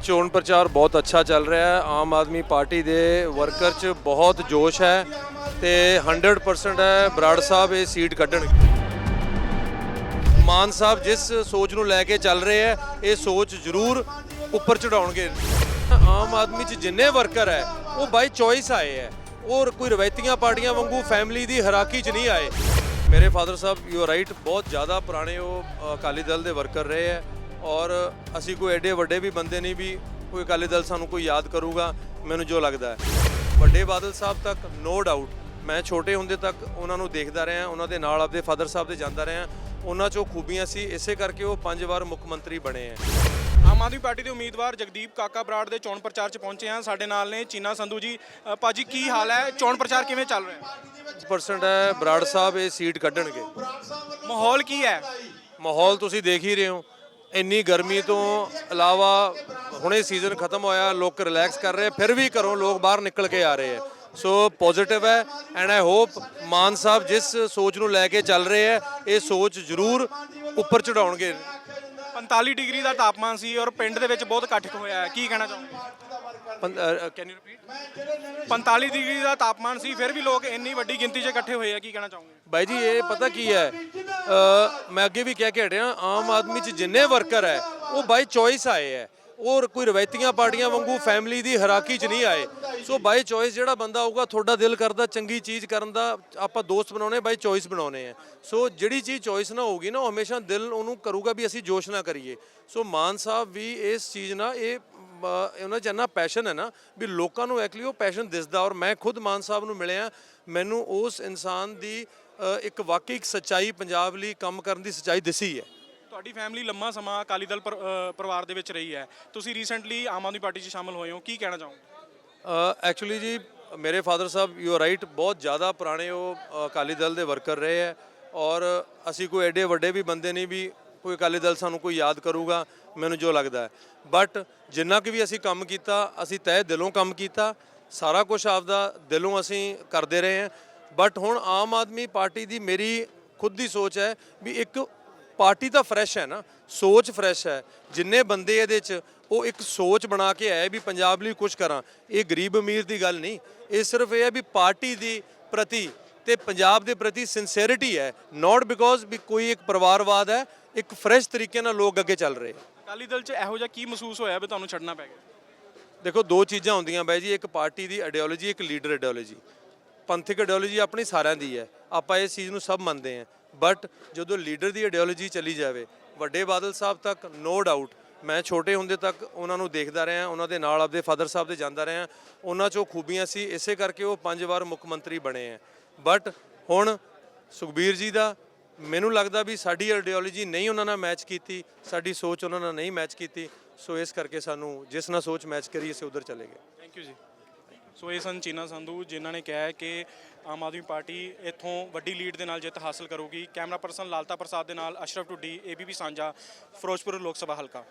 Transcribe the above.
ਚੋਣ ਪ੍ਰਚਾਰ ਬਹੁਤ ਅੱਛਾ ਚੱਲ ਰਿਹਾ ਹੈ। ਆਮ ਆਦਮੀ ਪਾਰਟੀ ਦੇ ਵਰਕਰ 'ਚ ਬਹੁਤ ਜੋਸ਼ ਹੈ ਤੇ 100% ਹੈ ਬਰਾੜ ਸਾਹਿਬ ਇਹ ਸੀਟ ਕੱਢਣਗੇ ਮਾਨ ਸਾਹਿਬ ਜਿਸ ਸੋਚ ਨੂੰ ਲੈ ਕੇ ਚੱਲ ਰਹੇ ਹੈ, ਇਹ ਸੋਚ ਜ਼ਰੂਰ ਉੱਪਰ ਚੜਾਉਣਗੇ। ਆਮ ਆਦਮੀ 'ਚ ਜਿੰਨੇ ਵਰਕਰ ਹੈ, ਉਹ ਬਾਈ ਚੋਇਸ ਆਏ ਹੈ। ਔਰ ਕੋਈ ਰਵਾਇਤੀਆਂ ਪਾਰਟੀਆਂ ਵਾਂਗੂ ਫੈਮਿਲੀ ਦੀ ਹਰਾਕੀ 'ਚ ਨਹੀਂ ਆਏ। ਮੇਰੇ father sahib you are right ਬਹੁਤ ਜ਼ਿਆਦਾ ਪੁਰਾਣੇ ਉਹ ਅਕਾਲੀ ਦਲ ਦੇ ਵਰਕਰ ਰਹੇ ਹੈ। ਔਰ ਅਸੀਂ ਕੋਈ ਐਡੇ ਵੱਡੇ ਵੀ ਬੰਦੇ ਨਹੀਂ ਵੀ ਕੋਈ ਅਕਾਲੀ ਦਲ ਸਾਨੂੰ ਕੋਈ ਯਾਦ ਕਰੂਗਾ ਮੈਨੂੰ ਜੋ ਲੱਗਦਾ ਹੈ। ਵੱਡੇ ਬਾਦਲ ਸਾਹਿਬ ਤੱਕ ਨੋ ਡਾਊਟ ਮੈਂ ਛੋਟੇ ਹੁੰਦੇ ਤੱਕ ਉਹਨਾਂ ਨੂੰ ਦੇਖਦਾ ਰਿਹਾ ਉਹਨਾਂ ਦੇ ਨਾਲ ਆਪਦੇ ਫਾਦਰ ਸਾਹਿਬ ਦੇ ਜਾਂਦਾ ਰਿਹਾ ਉਹਨਾਂ 'ਚੋਂ ਖੂਬੀਆਂ ਸੀ ਇਸੇ ਕਰਕੇ ਉਹ ਪੰਜ ਵਾਰ ਮੁੱਖ ਮੰਤਰੀ ਬਣੇ ਹੈ। ਆਮ ਆਦਮੀ ਪਾਰਟੀ ਦੇ ਉਮੀਦਵਾਰ ਜਗਦੀਪ ਕਾਕਾ ਬਰਾੜ ਦੇ ਚੋਣ ਪ੍ਰਚਾਰ 'ਚ ਪਹੁੰਚੇ ਹਾਂ। ਸਾਡੇ ਨਾਲ ਨੇ ਚੀਨਾ ਸੰਧੂ ਜੀ। ਅ, ਭਾਜੀ ਕੀ ਹਾਲ ਹੈ? ਚੋਣ ਪ੍ਰਚਾਰ ਕਿਵੇਂ ਚੱਲ ਰਿਹਾ ਹੈ? ਪਰਸੈਂਟ ਹੈ ਬਰਾੜ ਸਾਹਿਬ ਇਹ ਸੀਟ ਕੱਢਣਗੇ। ਮਾਹੌਲ ਕੀ ਹੈ? ਮਾਹੌਲ ਤੁਸੀਂ ਦੇਖ ਹੀ ਰਹੇ ਹੋ। ਇੰਨੀ ਗਰਮੀ ਤੋਂ ਇਲਾਵਾ ਹੁਣੇ ਸੀਜ਼ਨ ਖਤਮ ਹੋਇਆ ਲੋਕ ਰਿਲੈਕਸ ਕਰ ਰਹੇ ਫਿਰ ਵੀ ਘਰੋਂ ਲੋਕ ਬਾਹਰ ਨਿਕਲ ਕੇ ਆ ਰਹੇ ਆ ਸੋ ਪੋਜ਼ਿਟਿਵ ਹੈ and I hope Mann sahib ਜਿਸ ਸੋਚ ਨੂੰ ਲੈ ਕੇ ਚੱਲ ਰਹੇ ਹੈ ਇਹ ਸੋਚ ਜ਼ਰੂਰ ਉੱਪਰ ਚੜਾਉਣਗੇ। 45 ਡਿਗਰੀ ਦਾ ਤਾਪਮਾਨ ਸੀ ਔਰ ਪਿੰਡ ਦੇ ਵਿੱਚ ਬਹੁਤ ਇਕੱਠ ਹੋਇਆ ਹੈ। ਕੀ ਕਹਿਣਾ ਚਾਹੋਗੇ? ਕੈਨ ਯੂ ਰਿਪੀਟ 45 ਡਿਗਰੀ ਦਾ ਤਾਪਮਾਨ ਸੀ ਫਿਰ ਵੀ ਲੋਕ ਇੰਨੀ ਵੱਡੀ ਗਿਣਤੀ 'ਚ ਇਕੱਠੇ ਹੋਏ ਆ ਕੀ ਕਹਿਣਾ ਚਾਹੋਗੇ? ਬਾਈ ਜੀ ਇਹ ਪਤਾ ਕੀ ਹੈ ਮੈਂ ਅੱਗੇ ਵੀ ਕਹਿ ਕੇ ਹਟਿਆ ਆਮ ਆਦਮੀ 'ਚ ਜਿੰਨੇ ਵਰਕਰ ਹੈ, ਉਹ ਬਾਈ ਚੋਇਸ ਆਏ ਹੈ। ਔਰ ਕੋਈ ਰਵਾਇਤੀਆਂ ਪਾਰਟੀਆਂ ਵਾਂਗੂ ਫੈਮਿਲੀ ਦੀ ਹਰਾਕੀ 'ਚ ਨਹੀਂ ਆਏ। ਸੋ ਬਾਈ ਚੋਇਸ ਜਿਹੜਾ ਬੰਦਾ ਆਊਗਾ, ਤੁਹਾਡਾ ਦਿਲ ਕਰਦਾ ਚੰਗੀ ਚੀਜ਼ ਕਰਨ ਦਾ, ਆਪਾਂ ਦੋਸਤ ਬਣਾਉਣੇ ਬਾਈ ਚੋਇਸ ਬਣਾਉਣੇ ਆ ਸੋ ਜਿਹੜੀ ਚੀਜ਼ ਚੋਇਸ ਨਾ ਹੋਊਗੀ ਨਾ, ਉਹ ਹਮੇਸ਼ਾ ਦਿਲ ਉਹਨੂੰ ਕਰੂਗਾ ਵੀ ਅਸੀਂ ਜੋਸ਼ ਨਾ ਕਰੀਏ। ਸੋ ਮਾਨ ਸਾਹਿਬ ਵੀ ਇਸ ਚੀਜ਼ ਨਾਲ ਇਹ ਉਹਨਾਂ 'ਚ ਇੰਨਾ ਪੈਸ਼ਨ ਹੈ ਨਾ, ਵੀ ਲੋਕਾਂ ਨੂੰ ਐਕਚੁਅਲੀ ਉਹ ਪੈਸ਼ਨ ਦਿਸਦਾ। ਔਰ ਮੈਂ ਖੁਦ ਮਾਨ ਸਾਹਿਬ ਨੂੰ ਮਿਲਿਆ। ਮੈਨੂੰ ਉਸ ਇਨਸਾਨ ਦੀ ਇੱਕ ਵਾਕਈ ਇੱਕ ਸੱਚਾਈ ਪੰਜਾਬ ਲਈ ਕੰਮ ਕਰਨ ਦੀ ਸੱਚਾਈ ਦਿਸੀ ਹੈ। ਤੁਹਾਡੀ ਫੈਮਿਲੀ ਲੰਮਾ ਸਮਾਂ ਅਕਾਲੀ ਦਲ ਪਰ- ਅ, ਪਰਿਵਾਰ ਦੇ ਵਿੱਚ ਰਹੀ ਹੈ। ਤੁਸੀਂ ਰੀਸੈਂਟਲੀ ਆਮ ਆਦਮੀ ਪਾਰਟੀ 'ਚ ਸ਼ਾਮਲ ਹੋਏ ਹੋ। ਕੀ ਕਹਿਣਾ ਚਾਹੋਗੇ? ਐਕਚੁਅਲੀ ਜੀ ਮੇਰੇ father sahib you are right ਬਹੁਤ ਜ਼ਿਆਦਾ ਪੁਰਾਣੇ ਉਹ ਅ, ਅਕਾਲੀ ਦਲ ਦੇ ਵਰਕਰ ਰਹੇ ਹੈ। ਔਰ ਅਸੀਂ ਕੋਈ ਐਡੇ ਵੱਡੇ ਵੀ ਬੰਦੇ ਨਹੀਂ ਵੀ ਕੋਈ ਅਕਾਲੀ ਦਲ ਸਾਨੂੰ ਕੋਈ ਯਾਦ ਕਰੂਗਾ ਮੈਨੂੰ ਜੋ ਲੱਗਦਾ ਹੈ। ਬਟ ਜਿੰਨਾ ਕਿ ਵੀ ਅਸੀਂ ਕੰਮ ਕੀਤਾ ਅਸੀਂ ਤਹਿ ਦਿਲੋਂ ਕੰਮ ਕੀਤਾ। ਸਾਰਾ ਕੁਝ ਆਪਦਾ ਦਿਲੋਂ ਅਸੀਂ ਕਰਦੇ ਰਹੇ ਹਾਂ। ਬਟ ਹੁਣ ਆਮ ਆਦਮੀ ਪਾਰਟੀ ਦੀ ਮੇਰੀ ਖੁਦ ਦੀ ਸੋਚ ਹੈ ਵੀ ਇੱਕ ਪਾਰਟੀ ਤਾਂ ਫਰੈਸ਼ ਹੈ ਨਾ ਸੋਚ ਫਰੈਸ਼ ਹੈ। ਜਿੰਨੇ ਬੰਦੇ ਇਹਦੇ 'ਚ ਉਹ ਇੱਕ ਸੋਚ ਬਣਾ ਕੇ ਆਏ ਵੀ ਪੰਜਾਬ ਲਈ ਕੁਝ ਕਰਾਂ। ਇਹ ਗਰੀਬ ਅਮੀਰ ਦੀ ਗੱਲ ਨਹੀਂ। ਇਹ ਸਿਰਫ ਇਹ ਹੈ ਵੀ ਪਾਰਟੀ ਦੀ ਪ੍ਰਤੀ ਤੇ ਪੰਜਾਬ ਦੇ ਪ੍ਰਤੀ ਸਿੰਸੀਅਰਿਟੀ ਹੈ। ਨਾਟ ਬਿਕੋਜ਼ ਵੀ ਕੋਈ ਇੱਕ ਪਰਿਵਾਰਵਾਦ ਹੈ ਇੱਕ ਫਰੈਸ਼ ਤਰੀਕੇ ਨਾਲ ਲੋਕ ਅੱਗੇ ਚੱਲ ਰਹੇ ਅਕਾਲੀ ਦਲ 'ਚ ਇਹੋ ਜਿਹਾ ਕੀ ਮਹਿਸੂਸ ਹੋਇਆ ਵੀ ਤੁਹਾਨੂੰ ਛੱਡਣਾ ਪੈ ਗਿਆ? ਦੇਖੋ ਦੋ ਚੀਜ਼ਾਂ ਹੁੰਦੀਆਂ ਬਾਈ ਜੀ। ਇੱਕ ਪਾਰਟੀ ਦੀ ਆਈਡੀਓਲੋਜੀ ਇੱਕ ਲੀਡਰ ਆਈਡੀਓਲੋਜੀ ਪੰਥਕ ਆਈਡੀਓਲੋਜੀ ਆਪਣੀ ਸਾਰਿਆਂ ਦੀ ਹੈ। ਆਪਾਂ ਇਸ ਚੀਜ਼ ਨੂੰ ਸਭ ਮੰਨਦੇ ਹਾਂ। ਬਟ ਜਦੋਂ ਲੀਡਰ ਦੀ ਆਈਡੀਓਲੋਜੀ ਚਲੀ ਜਾਵੇ, ਵੱਡੇ ਬਾਦਲ ਸਾਹਿਬ ਤੱਕ ਨੋ ਡਾਊਟ ਮੈਂ ਛੋਟੇ ਹੁੰਦੇ ਤੱਕ ਉਹਨਾਂ ਨੂੰ ਦੇਖਦਾ ਰਿਹਾ, ਉਹਨਾਂ ਦੇ ਨਾਲ ਆਪਦੇ ਫਾਦਰ ਸਾਹਿਬ ਦੇ ਜਾਂਦਾ ਰਿਹਾ। ਉਹਨਾਂ 'ਚੋਂ ਖੂਬੀਆਂ ਸੀ, ਇਸੇ ਕਰਕੇ ਉਹ ਪੰਜ ਵਾਰ ਮੁੱਖ ਮੰਤਰੀ ਬਣੇ ਹੈ। ਬਟ ਹੁਣ ਸੁਖਬੀਰ ਜੀ ਦਾ, ਮੈਨੂੰ ਲੱਗਦਾ ਵੀ ਸਾਡੀ ਆਈਡੀਓਲੋਜੀ ਨਹੀਂ ਉਹਨਾਂ ਨਾਲ ਮੈਚ ਕੀਤੀ, ਸਾਡੀ ਸੋਚ ਉਹਨਾਂ ਨਾਲ ਨਹੀਂ ਮੈਚ ਕੀਤੀ। ਸੋ ਇਸ ਕਰਕੇ ਸਾਨੂੰ ਜਿਸ ਨਾਲ ਸੋਚ ਮੈਚ ਕਰੀ, ਅਸੀਂ ਉਧਰ ਚਲੇ ਗਏ। ਥੈਂਕ ਯੂ ਜੀ। ਸੋ ਇਹ ਸਨ ਚੀਨਾ ਸੰਧੂ, ਜਿਨ੍ਹਾਂ ਨੇ ਕਿਹਾ ਕਿ ਆਮ ਆਦਮੀ ਪਾਰਟੀ ਇੱਥੋਂ ਵੱਡੀ ਲੀਡ ਦੇ ਨਾਲ ਜਿੱਤ ਹਾਸਲ ਕਰੂਗੀ। ਕੈਮਰਾ ਪਰਸਨ ਲਾਲਤਾ ਪ੍ਰਸਾਦ ਦੇ ਨਾਲ ਅਸ਼ਰਫ ਟੁੱਡੀ ਏਬੀਪੀ ਸਾਂਝਾ, ਫਿਰੋਜ਼ਪੁਰ ਲੋਕ ਸਭਾ ਹਲਕਾ।